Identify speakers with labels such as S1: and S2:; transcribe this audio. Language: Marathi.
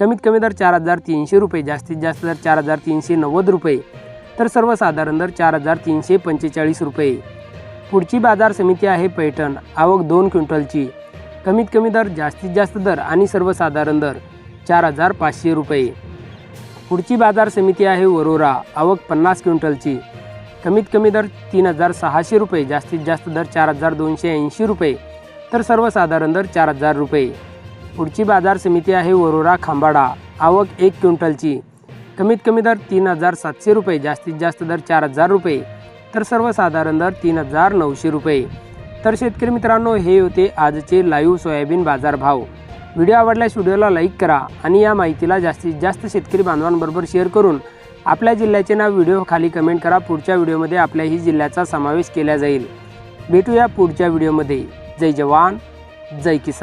S1: कमीत कमी दर चार हजार तीनशे रुपये जास्तीत जास्त दर चार हजार तीनशे नव्वद रुपये तर सर्वसाधारण दर चार हजार तीनशे पंचेचाळीस रुपये. पुढची बाजार समिती आहे पैठण आवक दोन क्विंटलची. कमीत कमी दर जास्तीत जास्त दर आणि सर्वसाधारण दर चार हजार पाचशे रुपये. पुढची बाजार समिती आहे वरोरा आवक पन्नास क्विंटलची. कमीत कमी दर तीन हजार सहाशे रुपये जास्तीत जास्त दर चार हजार दोनशे ऐंशी रुपये तर सर्वसाधारण दर चार हजार रुपये. पुढची बाजार समिती आहे वरोरा खांबाडा. आवक एक क्विंटलची. कमीत कमी दर तीन हजार सातशे रुपये जास्तीत जास्त दर चार हजार रुपये तर सर्वसाधारण दर तीन हजार नऊशे रुपये. तर शेतकरी मित्रांनो हे होते आजचे लाईव्ह सोयाबीन बाजार भाव व्हिडिओ आवडल्यास व्हिडिओला लाईक करा आणि या माहितीला जास्तीत जास्त शेतकरी बांधवांबरोबर शेअर करून आपल्या जिल्ह्याचे नाव व्हिडिओ खाली कमेंट करा. पुढच्या व्हिडिओमध्ये आपल्याही जिल्ह्याचा समावेश केला जाईल. भेटूया पुढच्या व्हिडिओमध्ये. जय जवान जय किसान.